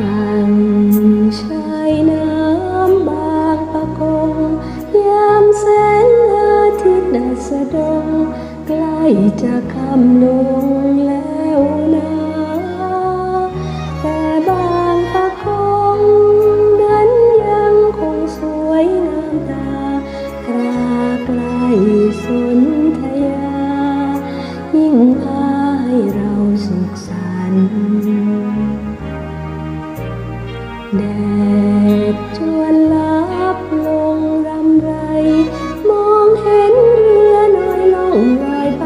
ฝั่งชายน้ำบางปะกง ยามแสงอาทิตย์ดัสดง ใกล้จะคำลงแล้ว แดดจวนลับลงรำไร มองเห็นเรือน้อยล่องลอยไป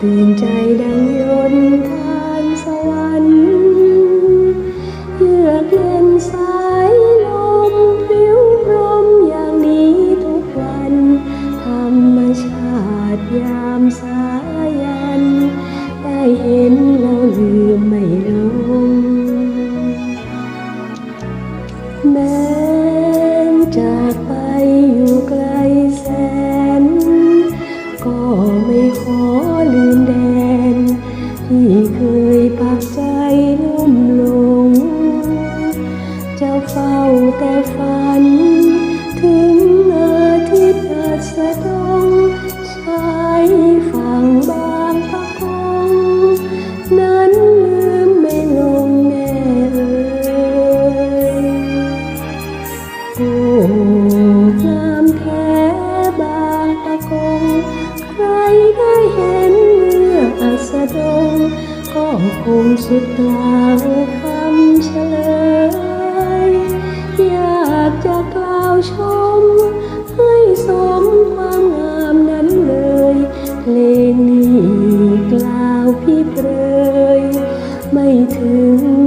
ตื่นใจดังยนต์ทานสวรรค์เยือกเย็นสายลมพลิ้วพรมอย่างนี้ทุกวัน ธรรมชาติยามสายัน ได้เห็นแล้วลืมไม่ล แม้นจากไปอยู่ไกลแสน ก็ไม่ขอลืมแดน ที่เคยปักใจลุ่มลง จะเฝ้าแต่ฝัน ถึงอาทิตย์อาจสะดง โอ้งามแท้บางปะกง ใครได้เห็นเมื่ออัสดง ก็คงสุดกล่าวคำเฉลย อยากจะกล่าวชม ให้สมความงามนั้นเลย เพลงนี้กล่าวพี่เปรยไม่ถึง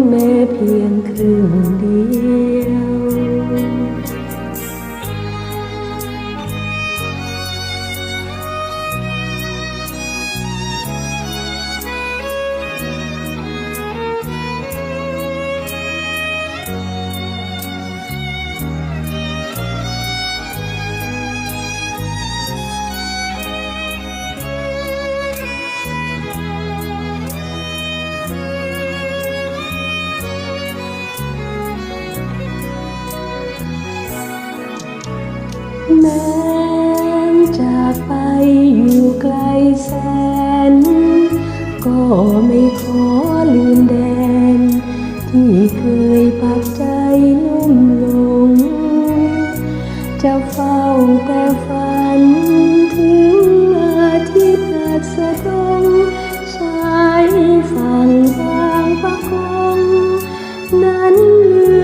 แม้จากไปอยู่ไกลแสน ก็ไม่ขอลืมแดน ที่เคยปักใจลุ่มหลง จะเฝ้าแต่ฝัน ถึงอาทิตย์อาจสะดงชายฝั่งบางประกงนั้นลื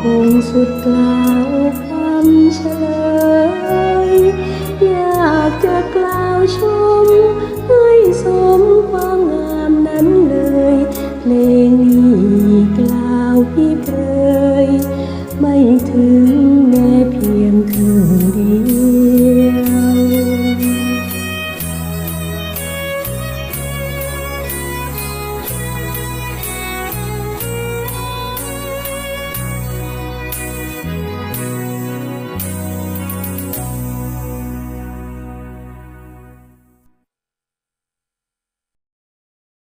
คงสุดกล่าวคำเฉล